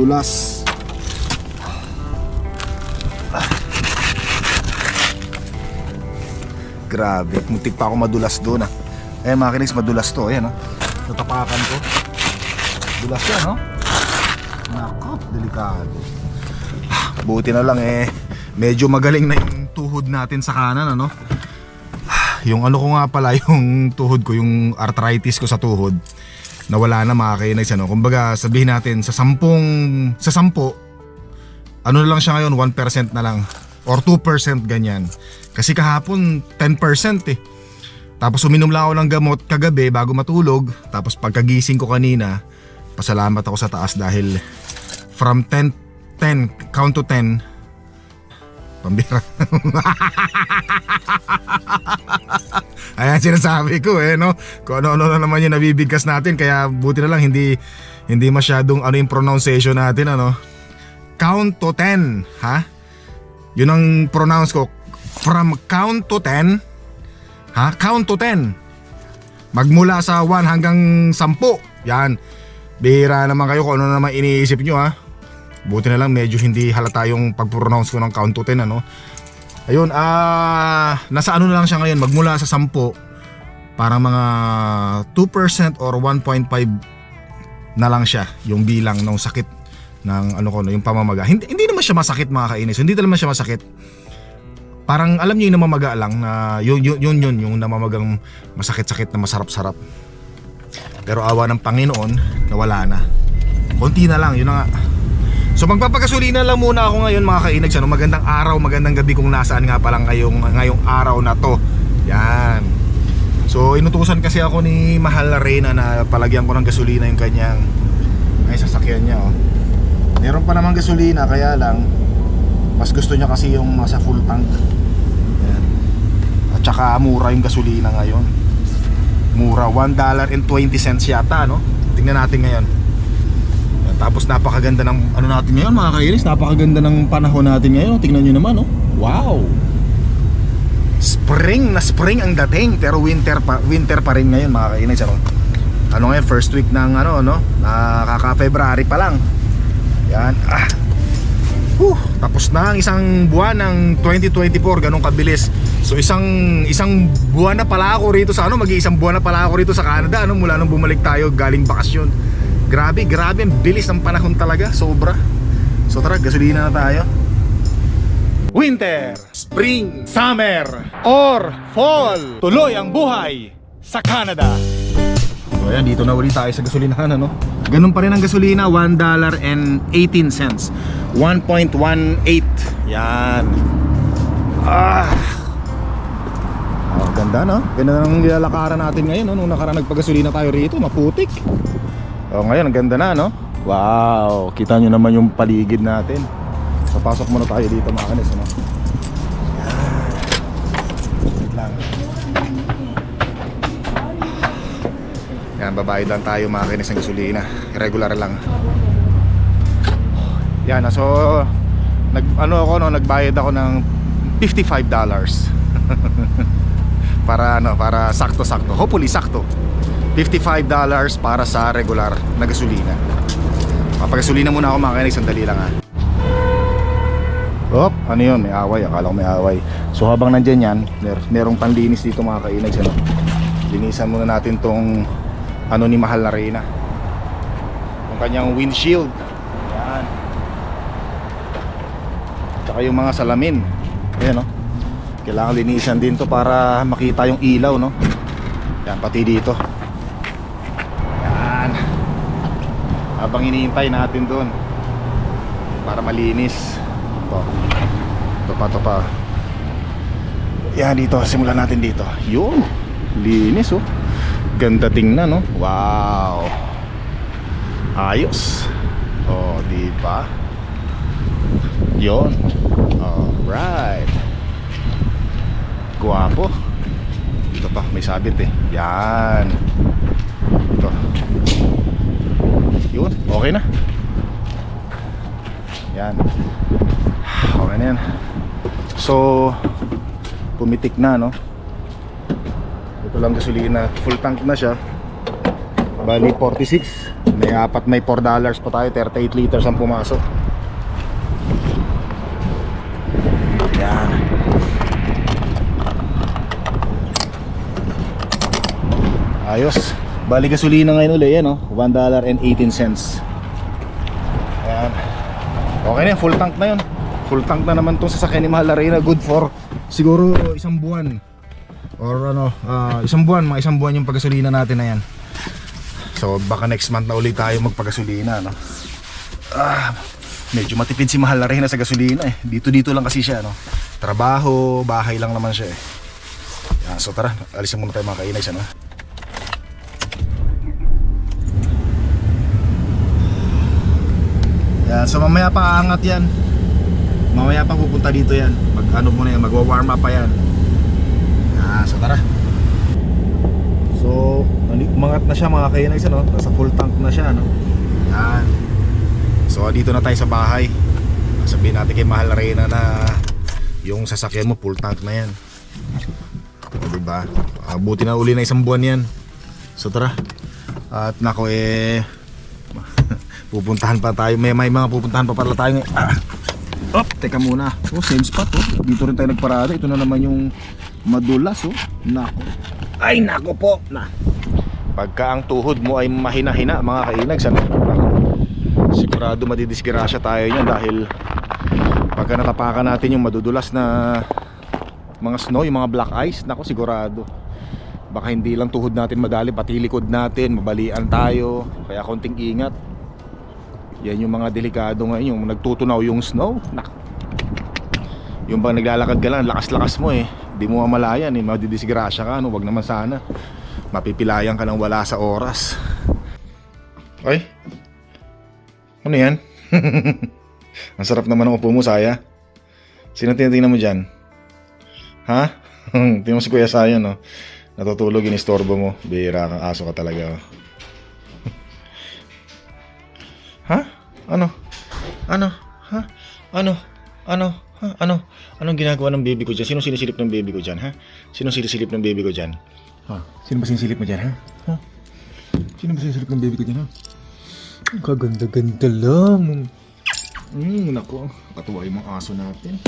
Aray ko. Ouch. Uh, dulas. Grabe, muntik pa ako madulas doon ah. Eh mga kinis, madulas to. Ayan oh. Natapakan ko. Dulas yan oh. Nako, delikado. Ah, Buti na lang eh. Medyo magaling na yung tuhod natin sa kanan ano. Ah, Yung ano ko nga pala, yung tuhod ko, yung arthritis ko sa tuhod. Na mga kainis ano. Kumbaga sabihin natin sa sampung, sa sampo, ano na lang siya ngayon, 1% na lang. Or 2% ganyan. Kasi kahapon, 10% eh. Tapos uminom lang ako ng gamot kagabi bago matulog. Tapos pagkagising ko kanina, pasalamat ako sa taas dahil from 10, 10, count to 10, pambira. Ayan sinasabi ko eh no. Kung ano-ano na naman yung nabibigkas natin kaya buti na lang hindi hindi masyadong ano yung pronunciation natin ano. Count to 10, ha? Yun ang pronounce ko. From count to 10, ha? Count to 10. Magmula sa 1 hanggang 10. Yan. Bihira naman kayo kung ano naman iniisip nyo ha. Buti na lang medyo hindi halata yung pag-pronounce ko ng count to 10 ano. Ayun, ah nasa ano na lang siya ngayon magmula sa 10 para mga 2% or 1.5 na lang siya yung bilang ng sakit ng ano ko no, yung pamamaga. Hindi, hindi naman siya masakit mga kainis. Hindi naman siya masakit. Parang alam niyo yung namamaga lang na yun yun yun, yun yung namamagang masakit-sakit na masarap-sarap. Pero awa ng Panginoon, nawala na. Konti na lang, yun na nga. So magpapagasolina lang muna ako ngayon mga kainags ano, Magandang araw, magandang gabi kung nasaan nga palang ngayong, ngayong araw na to. Yan. So inutusan kasi ako ni Mahal na Reyna na palagyan ko ng gasolina yung kanyang Ay sasakyan niya oh. Meron pa naman gasolina kaya lang Mas gusto niya kasi yung nasa full tank. Yan. At saka mura yung gasolina ngayon. Mura, $1.20 yata no? Tingnan natin ngayon tapos napakaganda ng ano natin ngayon mga kainis, napakaganda ng panahon natin ngayon. Tingnan niyo naman, oh. Wow. Spring na spring ang dating, pero winter pa winter pa rin ngayon mga kainis, ano. Ano ngayon, first week ng ano, no? Nakaka-February pa lang. Yan. Ah. Whew, tapos na ang isang buwan ng 2024, ganun kabilis. So isang isang buwan na pala ako rito sa ano, mag-iisang buwan na pala ako rito sa Canada, ano, mula nung bumalik tayo galing bakasyon. Grabe, grabe ang bilis ng panahon talaga, sobra. So tara, gasolina na tayo. Winter, Spring, Summer, or Fall. Tuloy ang buhay sa Canada. So ayan, dito na ulit tayo sa gasolinahan ano. Ganun pa rin ang gasolina, $1.18. 1.18. Yan. Ah. Oh, ganda no? Ganda ng nilalakaran natin ngayon no? Nung nakaraan nagpagasolina tayo rito, maputik. Oh, ngayon ang ganda na no? Wow, kita nyo naman yung paligid natin. Papasok muna tayo dito mga kanis ano? Wait lang. Yan, babayad lang tayo mga kinis ng gasolina. Regular lang. Yan, so nag ano ako no, nagbayad ako ng $55 para ano, para sakto-sakto. Hopefully sakto. $55 para sa regular na gasolina. Papagasolina muna ako mga kinis, sandali lang ha. Op, ano yun? May away. Akala ko may away. So habang nandyan yan, mer merong panlinis dito mga kainags. Ano? Linisan muna natin tong ano ni Mahal na Reyna. Yung kanyang windshield. Yan. Tsaka yung mga salamin. Ayan no. Kailangan linisan din to para makita yung ilaw no. Yan, pati dito. Yan. Habang iniintay natin doon para malinis. Ito. Ito pa, ito pa. Yan dito, simulan natin dito. Yun. Linis oh. Ganda tingnan no. Wow. Ayos. Oh, di ba? Yon. Alright. Guwapo. Ito pa, may sabit eh. Yan. Ito. Yun, okay na. Yan. Okay na yan. So, pumitik na, no? Ito lang gasolina. Full tank na siya. Bali 46. May apat may 4 dollars pa tayo. 38 liters ang pumasok. Yan. Ayos. Bali gasolina ngayon ulit yan, oh. 1 dollar and 18 cents. Ayan. Okay na full tank na yun. Full tank na naman tong sasakyan ni Mahal Arena. Good for siguro isang buwan. Or ano, ah, isang buwan, mga isang buwan yung paggasolina natin na yan. So baka next month na ulit tayo magpagasolina, no? Ah, medyo matipid si Mahal Arena sa gasolina eh. Dito-dito lang kasi siya, no? Trabaho, bahay lang naman siya eh. Yan, so tara, alisin muna tayo mga kainay ano? Yan, so mamaya pa aangat yan. Mamaya pa pupunta dito yan. Mag ano muna yan, magwa-warm up pa yan. Yan, so tara. So, umangat na siya mga kainags ano, nasa full tank na siya no. Yan. So dito na tayo sa bahay. Sabihin natin kay Mahal Reyna na yung sasakyan mo full tank na yan. O, diba? Ah, buti na uli na isang buwan yan. So tara. At nako eh pupuntahan pa tayo. May, may mga pupuntahan pa pala tayo. Ah. Op, teka muna. Oh, same spot oh. Dito rin tayo nagparada. Ito na naman yung madulas oh. Nako. Ay nako po. Na. Pagka ang tuhod mo ay mahina-hina mga kainags ano? Sigurado madidisgrasya tayo niyan dahil pagka natapakan natin yung madudulas na mga snow, yung mga black ice, nako sigurado. Baka hindi lang tuhod natin madali, pati likod natin, mabalian tayo. Kaya konting ingat. Yan yung mga delikado ngayon, yung nagtutunaw yung snow. Nak. Yung bang naglalakad ka lang, lakas-lakas mo eh. Di mo mamalayan eh, madidisgrasya ka, no? Wag naman sana. Mapipilayan ka ng wala sa oras. Ay, ano yan? Ang sarap naman ng upo mo, Saya. Sino tinitingnan mo dyan? Ha? Tingnan mo si Kuya Saya, no? Natutulog, inistorbo mo. Bihira kang aso ka talaga. oh. Ano? Ano? Ha? Ano? Ano? Ha? Ano? Anong ginagawa ng baby ko dyan? Sino sinisilip ng baby ko dyan, ha? Sino sinisilip ng baby ko dyan? Ha? Sino ba sinisilip mo dyan, ha? Ha? Sino ba sinisilip ng baby ko dyan, ha? Kaganda-ganda lang. Hmm, nako. Katuwa yung mga aso natin.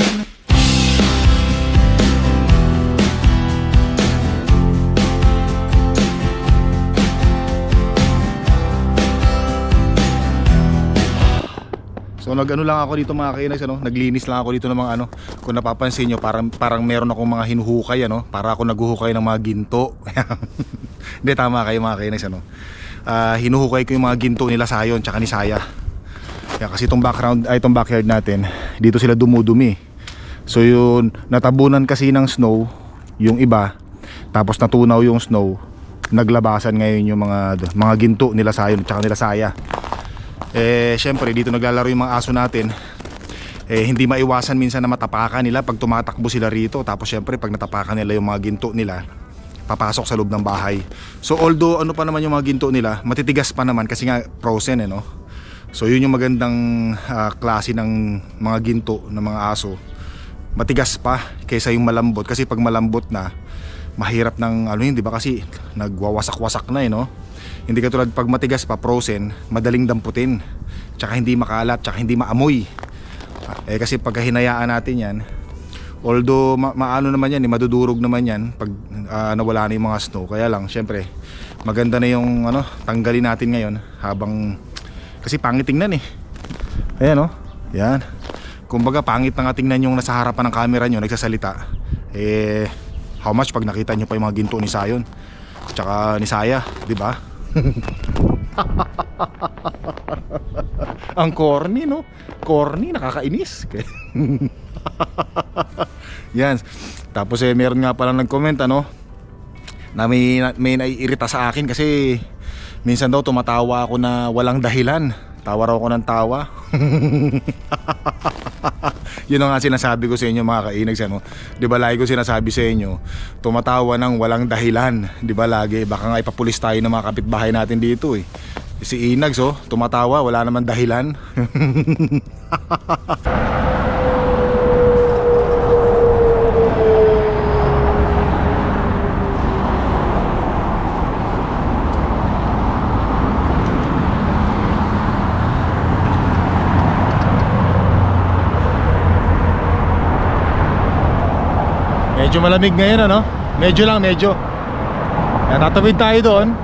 So nag-ano lang ako dito mga kainis ano, naglinis lang ako dito ng mga ano, kung napapansin nyo parang parang meron akong mga hinuhukay ano, para ako naghuhukay ng mga ginto. Hindi tama kayo mga kainis ano. Ah, hinuhukay ko yung mga ginto nila Sayon tsaka ni Saya. Kaya kasi itong background ay itong backyard natin, dito sila dumudumi. So yun, natabunan kasi ng snow yung iba, tapos natunaw yung snow, naglabasan ngayon yung mga mga ginto nila Sayon tsaka nila Saya eh syempre dito naglalaro yung mga aso natin. Eh hindi maiwasan minsan na matapakan nila pag tumatakbo sila rito. Tapos syempre pag natapakan nila yung mga ginto nila papasok sa loob ng bahay. So although ano pa naman yung mga ginto nila matitigas pa naman kasi nga frozen eh no? So yun yung magandang ah, klase ng mga ginto ng mga aso. Matigas pa kaysa yung malambot. Kasi pag malambot na mahirap ng ano yun di ba? Kasi nagwawasak-wasak na eh no hindi katulad pag matigas pa, frozen, madaling damputin. Tsaka hindi makalat, tsaka hindi maamoy. Eh kasi pag hinayaan natin yan, although ma- maano naman yan, eh, madudurog naman yan pag ah, nawala na yung mga snow. Kaya lang, syempre, maganda na yung ano, tanggalin natin ngayon habang kasi pangit tingnan eh. Ayan oh. Yan. Kumbaga pangit na nga tingnan yung nasa harapan ng camera nyo nagsasalita. Eh how much pag nakita nyo pa yung mga ginto ni Sayon. Tsaka ni Saya, di ba? Ang corny, no? Corny, nakakainis. Yan. Tapos eh, meron nga pala nag-comment, ano? Na may, may naiirita sa akin kasi minsan daw tumatawa ako na walang dahilan. Tawa raw ako ng tawa. Yun ang nga sinasabi ko sa inyo mga kainags ano. 'Di ba lagi ko sinasabi sa inyo, tumatawa ng walang dahilan, 'di ba lagi? Baka nga ipapulis tayo ng mga kapitbahay natin dito eh. Si Inags oh, tumatawa, wala naman dahilan. medyo malamig ngayon ano? Medyo lang, medyo. Yan, tatawid tayo doon.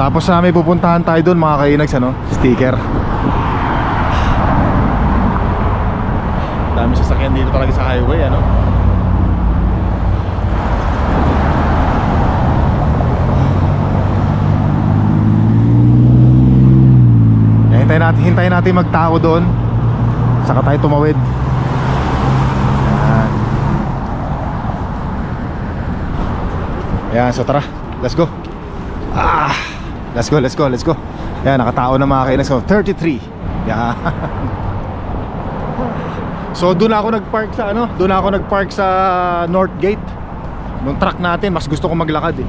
Tapos sa may pupuntahan tayo doon mga kainags ano? Sticker. Dami sasakyan dito talaga sa highway ano? Eh, Hintayin natin, hintayin natin magtao doon. Saka tayo tumawid. Yan, so tara. Let's go. Ah, let's go, let's go, let's go. Yan, nakatao na mga kainas ko. 33. Yan. So doon ako nag-park sa ano? Doon ako nag-park sa North Gate. Nung truck natin, mas gusto ko maglakad eh.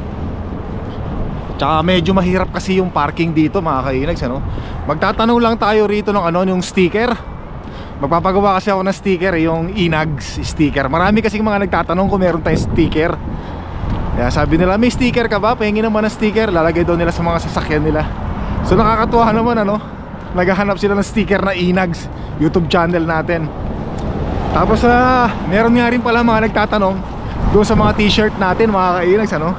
Tsaka medyo mahirap kasi yung parking dito mga kainags ano. Magtatanong lang tayo rito ng ano, yung sticker. Magpapagawa kasi ako ng sticker, eh, yung Inags sticker. Marami kasi mga nagtatanong kung meron tayong sticker. Kaya sabi nila, may sticker ka ba? Pahingi naman ng sticker. Lalagay daw nila sa mga sasakyan nila. So nakakatuwa naman ano. Naghahanap sila ng sticker na Inags YouTube channel natin. Tapos ah, meron nga rin pala mga nagtatanong doon sa mga t-shirt natin mga kainags ano.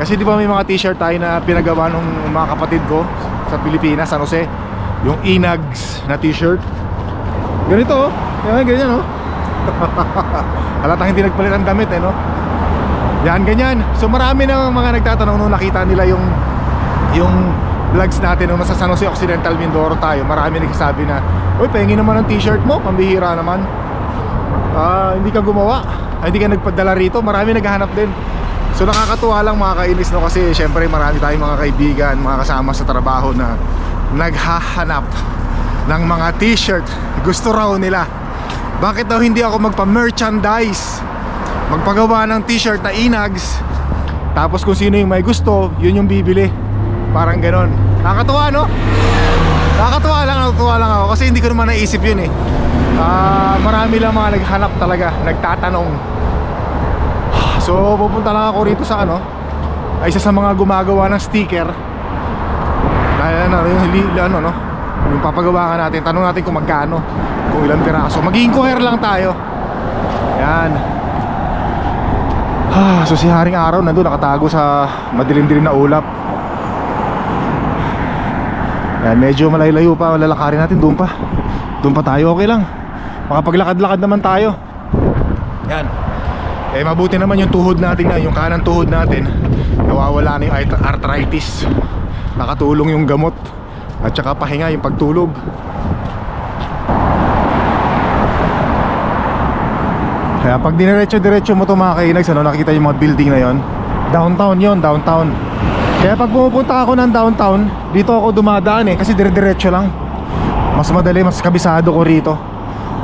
Kasi di ba may mga t-shirt tayo na pinagawa ng mga kapatid ko sa Pilipinas, San Jose. Yung Inags na t-shirt. Ganito oh. Yan, ganyan oh. Halatang hindi nagpalit ang damit eh no. Yan, ganyan. So marami na mga nagtatanong nung nakita nila yung yung vlogs natin nung nasa San Jose Occidental Mindoro tayo. Marami nagsasabi na, Uy, pengi naman ang t-shirt mo, pambihira naman. Ah, hindi ka gumawa. Ah, hindi ka nagpadala rito. Marami naghahanap din. So nakakatuwa lang mga kainis no kasi syempre marami tayong mga kaibigan, mga kasama sa trabaho na naghahanap ng mga t-shirt. Gusto raw nila. Bakit daw hindi ako magpa-merchandise? Magpagawa ng t-shirt na inags. Tapos kung sino yung may gusto, yun yung bibili. Parang ganon. Nakakatuwa no? Nakakatuwa lang, nakakatuwa lang ako kasi hindi ko naman naisip yun eh. Ah, marami lang mga naghanap talaga, nagtatanong. So, pupunta lang ako rito sa ano, isa sa mga gumagawa ng sticker. Dahil ano, yung ano, no? Yung papagawa natin, tanong natin kung magkano, kung ilang piraso. Mag-inquire lang tayo. Yan. Ah, so si Haring Araw nandun nakatago sa madilim-dilim na ulap. Yan, medyo malayo-layo pa, lalakarin natin doon pa. Doon pa tayo, okay lang. Makapaglakad-lakad naman tayo. Yan. Eh mabuti naman yung tuhod natin na, yung kanang tuhod natin, nawawala na yung art- arthritis. Nakatulong yung gamot. At saka pahinga yung pagtulog. Kaya pag diniretso-diretso mo to mga kainags, ano, nakita yung mga building na yon. Downtown yon downtown. Kaya pag pumupunta ako ng downtown Dito ako dumadaan eh, kasi dire-diretso lang. Mas madali, mas kabisado ko rito.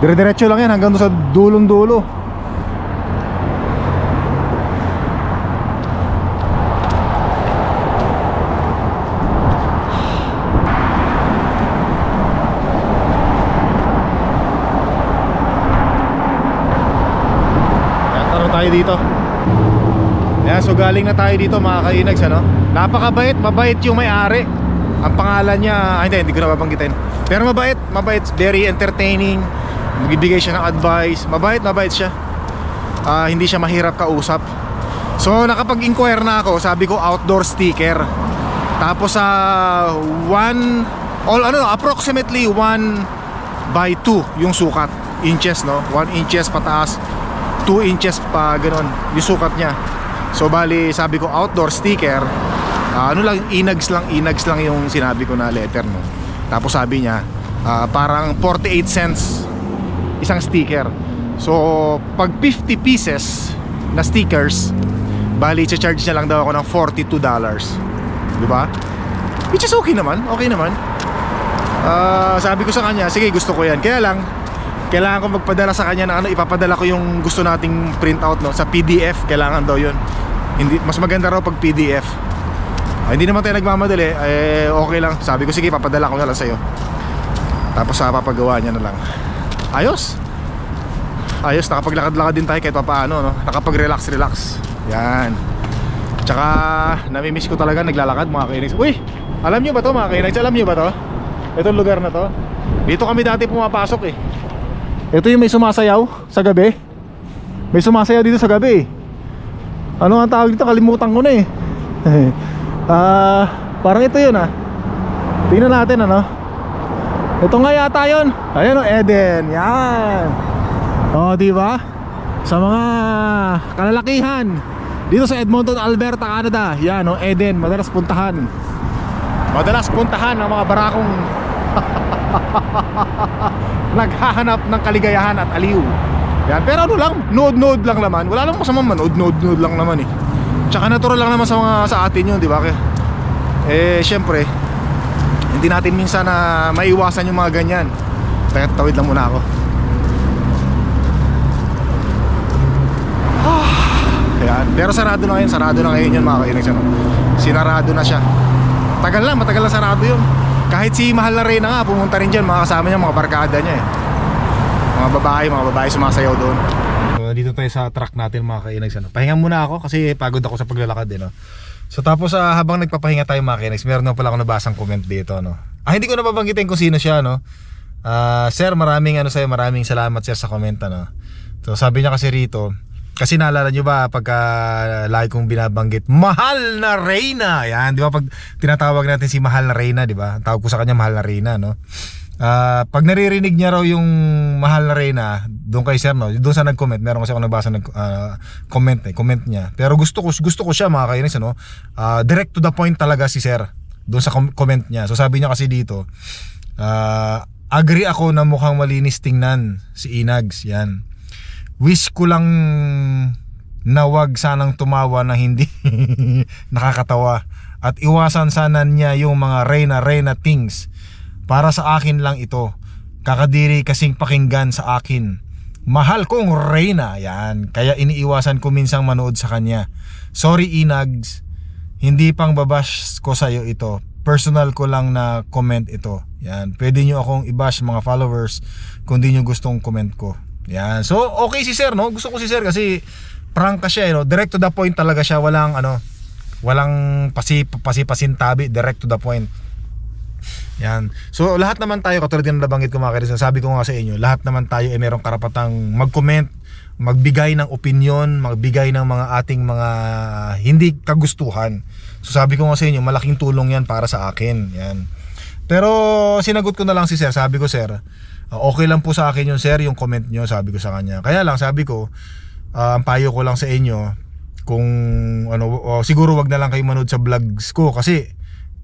Dire-diretso lang yan hanggang sa dulong-dulo Ayan, tanong tayo dito. Ayan, so galing na tayo dito mga kainags ano? Napakabait, mabait yung may-ari. Ang pangalan niya, ay hindi, hindi ko na babanggitin Pero mabait, mabait, very entertaining. Magbibigay siya ng advice. Mabait, mabait siya. Ah, Hindi siya mahirap kausap. So nakapag-inquire na ako, sabi ko outdoor sticker. Tapos sa one, all ano, approximately 1 by 2 yung sukat. Inches no, 1 inches pataas 2 inches pa ganun yung sukat niya. So bali sabi ko outdoor sticker. Ah, Ano lang inags lang inags lang yung sinabi ko na letter no? Tapos sabi niya ah, Parang 48 cents Isang sticker. So pag 50 pieces Na stickers Bali charge niya lang daw ako ng 42 dollars. Di ba? Which is okay naman Okay naman. Ah, Sabi ko sa kanya Sige gusto ko yan. Kaya lang kailangan ko magpadala sa kanya na ano ipapadala ko yung gusto nating printout no? Sa PDF kailangan daw yun. Hindi mas maganda raw pag PDF ah, hindi naman tayo nagmamadali eh okay lang. Sabi ko sige papadala ko na lang sa'yo. Tapos sa papagawa niya na lang. Ayos! Ayos nakapaglakad-lakad din tayo kahit papaano no? Nakapag-relax relax. Yan. Tsaka namimiss ko talaga naglalakad mga kainags uy! Alam nyo ba to mga kainags alam nyo ba to? Itong lugar na to? Dito kami dati pumapasok eh ito yung may sumasayaw sa gabi. May sumasayaw dito sa gabi. Ano ang tawag dito? Kalimutan ko na eh. Ah, parang ito yun ah. Tingnan natin ano. Ito nga yata yun. Ayan o, Eden. Yan. O, di ba? Sa mga kalalakihan dito sa Edmonton, Alberta, Canada. Yan o, Eden. Madalas puntahan. Madalas puntahan ng mga barakong naghahanap ng kaligayahan at aliw. Yan. Pero ano lang, node-node lang naman. Wala namang masamang manood, node-node lang naman eh. Tsaka natural lang naman sa mga sa atin yun, di ba? Eh, syempre, hindi natin minsan na maiwasan yung mga ganyan. Kaya tawid lang muna ako. Ayan. Pero sarado na ngayon, sarado na ngayon yun mga kainex. Ano? Sinarado na siya. Tagal na, matagal na sarado yun. Kahit si Mahal na Reyna nga, pumunta rin dyan, mga kasama niya, mga barkada niya eh. Mga babae, mga babae sumasayaw doon. So, dito tayo sa truck natin mga kainags. Ano? Pahinga muna ako kasi pagod ako sa paglalakad eh. No? So tapos ah, habang nagpapahinga tayo mga kainags, meron na pala ako nabasang comment dito. No? Ah, hindi ko napabanggitin kung sino siya. No? Ah, sir, maraming ano sa'yo, maraming salamat sir sa comment. Ano? So sabi niya kasi rito, kasi naalala nyo ba pagka lagi kong binabanggit, Mahal na Reyna! Yan, di ba? Pag tinatawag natin si Mahal na Reyna, di ba? Tawag ko sa kanya Mahal na Reyna, no? Ah, pag naririnig niya raw yung Mahal na Reyna, doon kay Sir, no? Doon sa nag-comment, meron kasi ako nabasa ng ah, comment eh, comment niya. Pero gusto ko gusto ko siya mga kainis, ano? Ah, direct to the point talaga si Sir doon sa com- comment niya. So sabi niya kasi dito, ah, agree ako na mukhang malinis tingnan si Inags, yan wish ko lang na wag sanang tumawa na hindi nakakatawa at iwasan sana niya yung mga reyna reyna things. Para sa akin lang ito. Kakadiri kasing pakinggan sa akin. Mahal kong reyna. Yan kaya iniiwasan ko minsang manood sa kanya. Sorry inags. Hindi pang babash ko sa iyo ito. Personal ko lang na comment ito. Yan pwede nyo akong i-bash mga followers kung di nyo gustong comment ko yan. So, okay si Sir, no? Gusto ko si Sir kasi prank ka siya, eh, no? Direct to the point talaga siya. Walang, ano, walang pasi, pasi pasintabi. Direct to the point. Yan. So, lahat naman tayo, katulad na nabanggit ko mga kaibigan, sabi ko nga sa inyo, lahat naman tayo ay merong karapatang mag-comment, magbigay ng opinion, magbigay ng mga ating mga hindi kagustuhan. So, sabi ko nga sa inyo, malaking tulong yan para sa akin. Yan. Pero, sinagot ko na lang si Sir. Sabi ko, Sir, Uh, okay lang po sa akin yung sir, yung comment nyo, sabi ko sa kanya. Kaya lang, sabi ko, uh, ang payo ko lang sa inyo, kung ano, uh, siguro wag na lang kayo manood sa vlogs ko kasi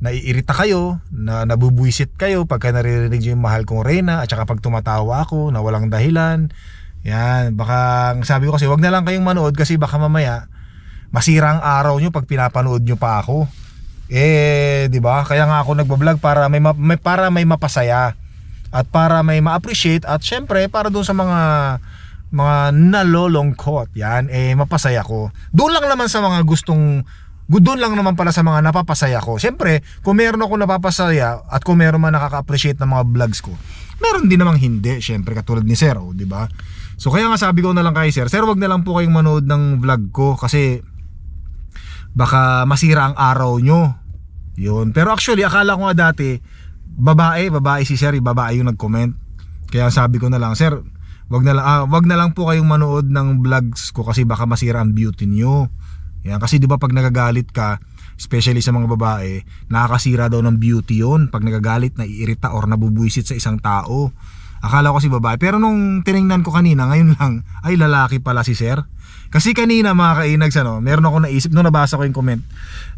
naiirita kayo, na nabubuisit kayo pagka naririnig yung mahal kong Reyna at saka pag tumatawa ako na walang dahilan. Yan, baka sabi ko kasi wag na lang kayong manood kasi baka mamaya masira ang araw nyo pag pinapanood nyo pa ako. Eh, 'di ba? Kaya nga ako nagba-vlog para may, ma- may para may mapasaya at para may ma-appreciate at syempre para doon sa mga mga nalolongkot yan eh mapasaya ko. Doon lang naman sa mga gustong doon lang naman pala sa mga napapasaya ko. Syempre kung meron ako napapasaya at kung meron man nakaka-appreciate ng mga vlogs ko meron din namang hindi syempre katulad ni Sir oh, di ba? So kaya nga sabi ko na lang kay Sir Sir wag na lang po kayong manood ng vlog ko kasi baka masira ang araw nyo. Yun. Pero actually akala ko nga dati babae, babae si Sir, babae yung nag-comment. Kaya sabi ko na lang, Sir, wag na lang, ah, wag na lang po kayong manood ng vlogs ko kasi baka masira ang beauty niyo. Yan, kasi 'di ba pag nagagalit ka, especially sa mga babae, nakakasira daw ng beauty 'yon pag nagagalit, naiirita or nabubuisit sa isang tao. Akala ko si babae, pero nung tiningnan ko kanina, ngayon lang, ay lalaki pala si Sir. Kasi kanina mga kainags ano, meron ako naisip nung nabasa ko yung comment.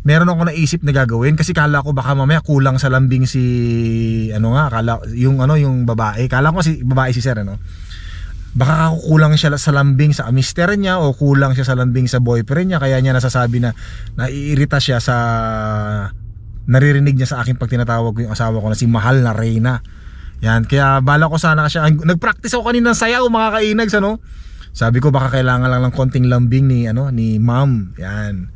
Meron ako naisip na gagawin kasi kala ko baka mamaya kulang sa lambing si ano nga, kala yung ano yung babae. Kala ko si babae si Sir ano. Baka kulang siya sa lambing sa mister niya o kulang siya sa lambing sa boyfriend niya kaya niya nasasabi na naiirita siya sa naririnig niya sa akin pag tinatawag ko yung asawa ko na si Mahal na Reyna. Yan, kaya bala ko sana siya. Nag-practice ako kanina ng sayaw mga kainags ano. Sabi ko baka kailangan lang ng konting lambing ni ano ni Ma'am. Yan.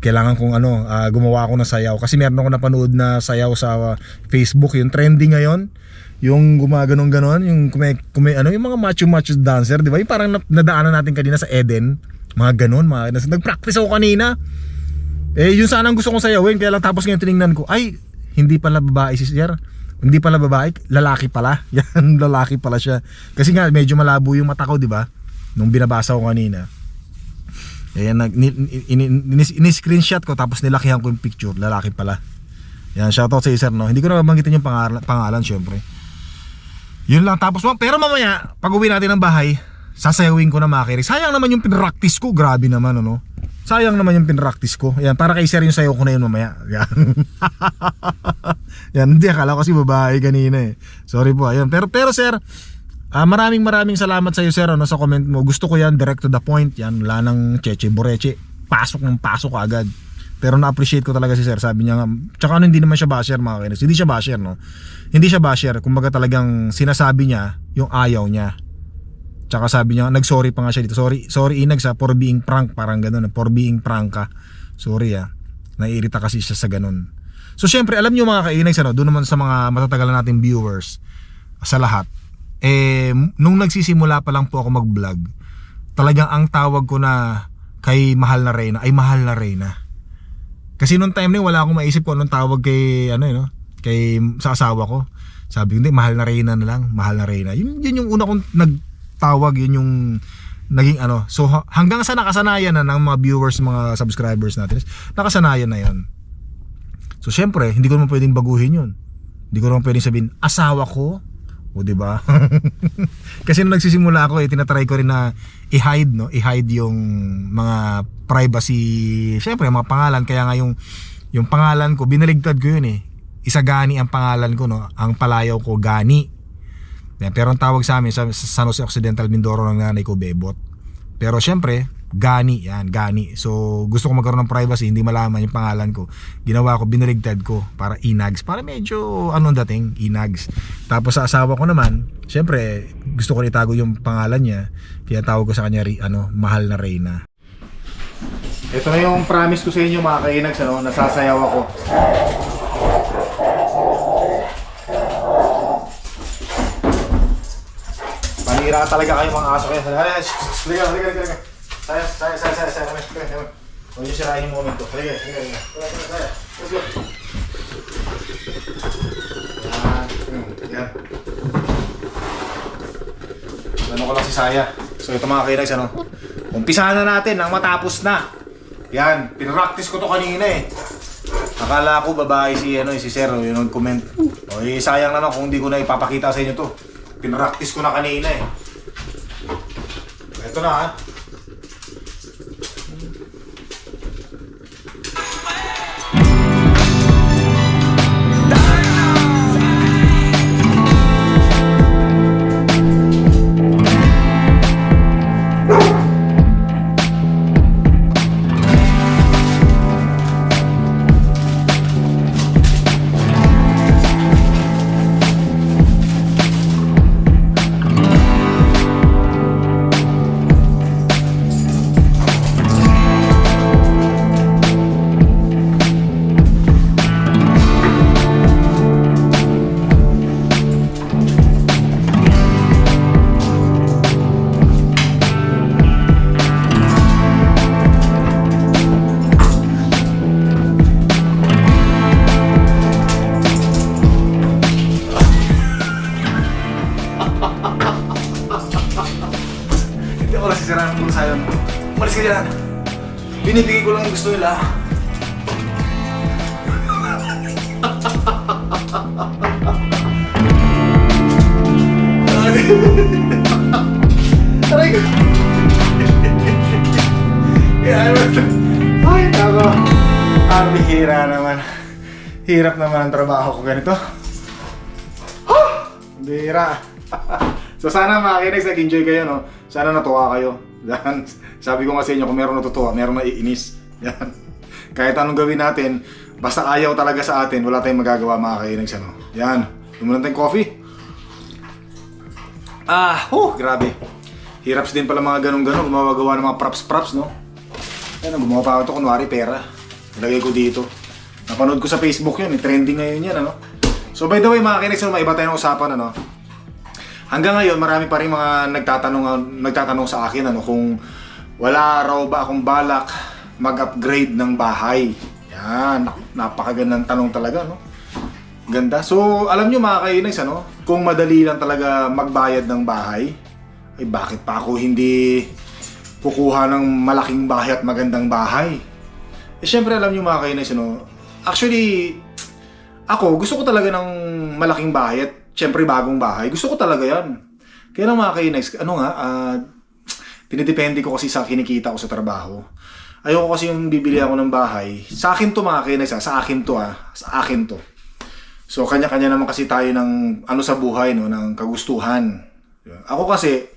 Kailangan kong ano uh, gumawa ako ng sayaw kasi meron ako napanood na sayaw sa uh, Facebook, yung trending ngayon. Yung gumaganon ganon, yung kume, kume, ano yung mga macho macho dancer, 'di ba? Yung parang nadaanan natin kanina sa Eden, mga ganon, mga nag-practice ako kanina. Eh, yun sana ang gusto kong sayawin, kaya lang tapos ngayon tiningnan ko, ay, hindi pala babae si Sir. Hindi pala babae, lalaki pala. Yan, lalaki pala siya. Kasi nga medyo malabo yung mata ko, 'di ba? Nung binabasa ko kanina. Ayan, nag, ni, in, in, in, screenshot ko tapos nilakihan ko yung picture, lalaki pala. Yan, shoutout sa sir, no? Hindi ko na babanggitin yung pangalan, pangalan syempre. Yun lang, tapos, pero mamaya, pag uwi natin ng bahay, sasayawin ko na makirig. Sayang naman yung pinractice ko, grabe naman, ano? Sayang naman yung pinractice ko. Yan, para kay sir yung sayaw ko na yun mamaya. Yan. Yan, hindi, akala ko kasi babae kanina eh. Sorry po, ayun. Pero, pero sir, Ah, maraming maraming salamat sa iyo sir ano sa comment mo. Gusto ko 'yan direct to the point. Yan wala nang cheche boreche. Pasok ng pasok agad. Pero na-appreciate ko talaga si sir. Sabi niya nga, tsaka ano hindi naman siya basher mga kainis. Hindi siya basher no. Hindi siya basher. Kumbaga talagang sinasabi niya yung ayaw niya. Tsaka sabi niya, nag-sorry pa nga siya dito. Sorry, sorry Inag sa for being prank. Parang ganun. For being prank ka. Sorry ah. Naiirita kasi siya sa ganun. So syempre, alam niyo mga kainags, ano, doon naman sa mga matatagalan nating viewers, sa lahat, eh nung nagsisimula pa lang po ako mag-vlog, talagang ang tawag ko na kay mahal na Reyna ay mahal na Reyna. Kasi nung time na yun, wala akong maisip kung anong tawag kay ano eh, no? Kay sa asawa ko. Sabi ko, hindi, mahal na Reyna na lang, mahal na Reyna. Yun, yun yung una kong nagtawag, yun yung naging ano. So ha- hanggang sa nakasanayan na ng mga viewers, mga subscribers natin, nakasanayan na yun. So syempre, hindi ko naman pwedeng baguhin yun. Hindi ko naman pwedeng sabihin, asawa ko, o di ba? Kasi nung nagsisimula ako, eh, tinatry ko rin na i-hide, no? I-hide yung mga privacy, syempre, mga pangalan. Kaya nga yung, yung pangalan ko, binaligtad ko yun eh. Isa Gani ang pangalan ko, no? Ang palayaw ko, Gani. Pero ang tawag sa amin, sa San Jose Occidental Mindoro ng nanay ko, Bebot. Pero syempre, Gani, yan, Gani. So, gusto ko magkaroon ng privacy, hindi malaman yung pangalan ko. Ginawa ko, binaligtad ko para inags. Para medyo, ano dating, inags. Tapos sa asawa ko naman, syempre, gusto ko itago yung pangalan niya. Kaya tawag ko sa kanya, ano, mahal na Reyna. Ito na yung promise ko sa inyo mga kainags, ano, nasasayaw ako. Panira talaga kayo mga aso kayo. Halika, halika, halika. Saya, saya, saya, saya, saya, saya, saya, saya. Huwag niyo sirahin yung moment ko. Halika, halika, halika. Saya, saya, saya. Let's go. Yan, yan. Ano ko lang si Saya. So ito mga kinags, ano? Umpisahan na natin nang matapos na. Yan, pinractice ko to kanina eh. Akala ko babae si ano si Sir yung nag-comment. O eh, sayang naman kung hindi ko na ipapakita sa inyo to. Pinractice ko na kanina eh. Ito na ha. Umalis ka dyan. Binibigay ko lang gusto nila. Aray ko. Ay, nako. Ang bihira naman. Hirap naman ang trabaho ko ganito. Bira. so sana mga kinex, nag-enjoy kayo, no? Sana natuwa kayo. Yan. Sabi ko nga sa inyo, kung meron natutuwa, meron na iinis. Yan. Kahit anong gawin natin, basta ayaw talaga sa atin, wala tayong magagawa mga kinex, ano? Yan. Tumulan tayong coffee. Ah, huh, grabe. Hiraps din pala mga ganun-ganun, gumagawa ng mga props-props, no? Yan, gumawa pa ako ito, kunwari pera. Ilagay ko dito. Napanood ko sa Facebook yun, eh, trending ngayon yan, ano? So by the way mga kinex, may iba tayong usapan ano. Hanggang ngayon marami pa rin mga nagtatanong nagtatanong sa akin ano kung wala raw ba akong balak mag-upgrade ng bahay. Yan, napakagandang tanong talaga no. Ganda. So alam nyo mga kinex ano, kung madali lang talaga magbayad ng bahay, ay bakit pa ako hindi kukuha ng malaking bahay at magandang bahay. Eh syempre alam niyo mga kainis, ano, actually, ako gusto ko talaga ng malaking bahay at syempre bagong bahay. Gusto ko talaga yan. Kaya lang mga kainis, ano nga, ah, dinidepende ko kasi sa kinikita ko sa trabaho. Ayoko kasi yung bibili ako ng bahay. Sa akin to mga ah, sa akin to ah, sa akin to. So kanya-kanya naman kasi tayo ng ano sa buhay no, ng kagustuhan. Ako kasi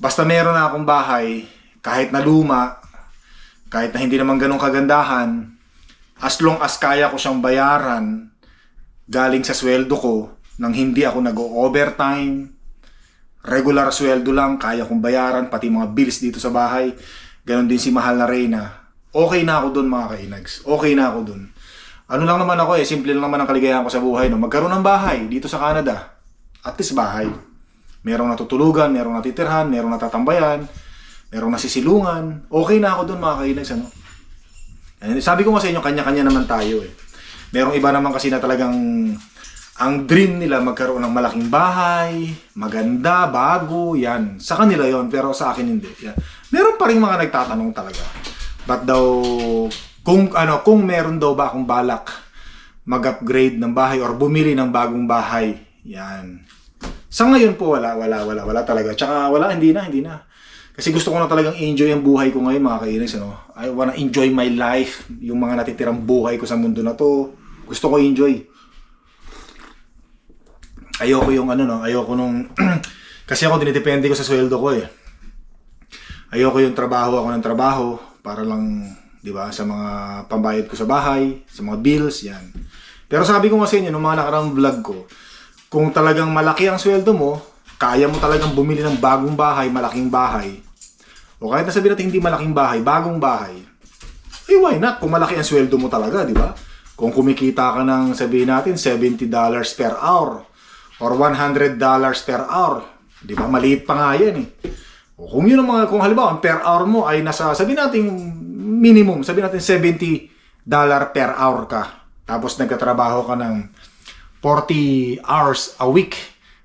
basta meron na akong bahay, kahit na luma, kahit na hindi naman ganun kagandahan, as long as kaya ko siyang bayaran galing sa sweldo ko nang hindi ako nag-overtime, regular sweldo lang, kaya kong bayaran, pati mga bills dito sa bahay. Ganon din si Mahal na Reyna. Okay na ako dun mga kainags. Okay na ako dun. Ano lang naman ako eh, simple lang naman ang kaligayahan ko sa buhay. No? Magkaroon ng bahay dito sa Canada. At least bahay. Merong natutulugan, merong natitirhan, merong natatambayan, merong nasisilungan. Okay na ako dun mga kainags. Ano? And sabi ko nga sa inyo, kanya-kanya naman tayo eh. Merong iba naman kasi na talagang ang dream nila magkaroon ng malaking bahay, maganda, bago, yan. Sa kanila yon pero sa akin hindi. Yan. Meron pa rin mga nagtatanong talaga. Ba't daw, kung ano, kung meron daw ba akong balak mag-upgrade ng bahay or bumili ng bagong bahay. Yan. Sa ngayon po, wala, wala, wala, wala talaga. Tsaka wala, hindi na, hindi na. Kasi gusto ko na talagang enjoy ang buhay ko ngayon, mga kainis. Ano? I wanna enjoy my life. Yung mga natitirang buhay ko sa mundo na to. Gusto ko enjoy ayoko yung ano no, ayoko nung kasi ako dinidepende ko sa sweldo ko eh. Ayoko yung trabaho ako ng trabaho para lang, 'di ba, sa mga pambayad ko sa bahay, sa mga bills, 'yan. Pero sabi ko nga sa inyo nung mga nakaraang vlog ko, kung talagang malaki ang sweldo mo, kaya mo talagang bumili ng bagong bahay, malaking bahay. O kahit na sabihin natin hindi malaking bahay, bagong bahay. Eh why not? Kung malaki ang sweldo mo talaga, di ba? Kung kumikita ka ng sabihin natin $70 per hour, or $100 per hour. Di ba? Maliit pa nga yan eh. O kung yun ang mga, kung halimbawa, ang per hour mo ay nasa, sabi natin minimum, sabi natin $70 per hour ka. Tapos nagkatrabaho ka ng 40 hours a week.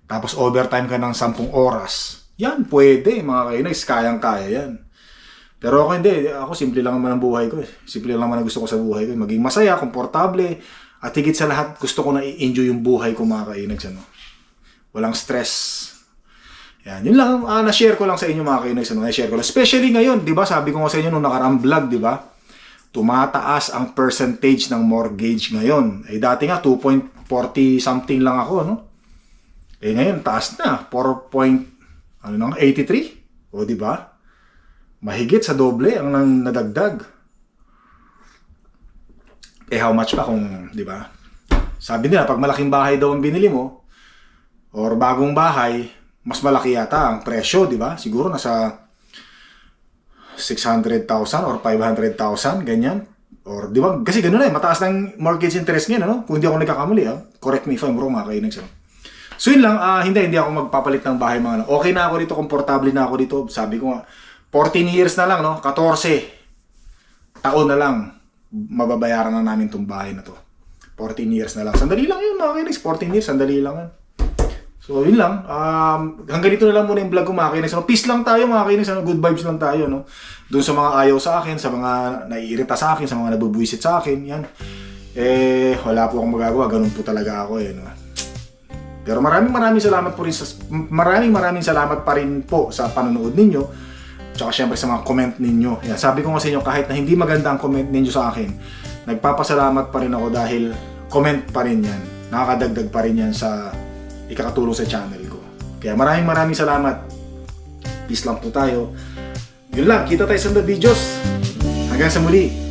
Tapos overtime ka ng 10 oras. Yan, pwede mga kainis. Kayang-kaya yan. Pero ako hindi. Ako simple lang naman ang buhay ko eh. Simple lang naman ang gusto ko sa buhay ko. Maging masaya, komportable. At higit sa lahat, gusto ko na i-enjoy yung buhay ko mga kainags. Ano? Walang stress. Yan, yun lang, ah, na-share ko lang sa inyo mga kainags. Ano? Na-share ko lang. Especially ngayon, di ba? Sabi ko nga sa inyo nung nakaraang vlog, di ba? Tumataas ang percentage ng mortgage ngayon. Eh dati nga, 2.40 something lang ako, no? Eh ngayon, taas na. 4. Ano nang 83? O di ba? Mahigit sa doble ang nang nadagdag. Eh how much pa kung, di ba? Sabi nila, pag malaking bahay daw ang binili mo, or bagong bahay, mas malaki yata ang presyo, di ba? Siguro nasa 600,000 or 500,000, ganyan. Or, di ba? Kasi gano'n na eh, mataas ng mortgage interest ngayon, ano? Kung hindi ako nagkakamali, ah. Correct me if I'm wrong, mga kainags. Ano? So yun lang, ah, hindi, hindi ako magpapalit ng bahay mga ano. Okay na ako dito, komportable na ako dito. Sabi ko nga, 14 years na lang, no? 14 taon na lang, mababayaran na namin tong bahay na to. 14 years na lang. Sandali lang yun, mga kainis. 14 years, sandali lang yun. So, yun lang. Um, hanggang dito na lang muna yung vlog ko, mga kainis. So, peace lang tayo, mga kainis. Ano, good vibes lang tayo, no? Doon sa mga ayaw sa akin, sa mga naiirita sa akin, sa mga nabubuisit sa akin, yan. Eh, wala po akong magagawa. Ganun po talaga ako, eh, no? Pero maraming maraming salamat po rin sa maraming maraming salamat pa rin po sa panonood ninyo. Tsaka syempre sa mga comment ninyo. Yan, sabi ko nga sa inyo kahit na hindi maganda ang comment ninyo sa akin, nagpapasalamat pa rin ako dahil comment pa rin yan. Nakakadagdag pa rin yan sa ikakatulong sa channel ko. Kaya maraming maraming salamat. Peace lang po tayo. Yun lang, kita tayo sa mga videos. Hanggang sa muli.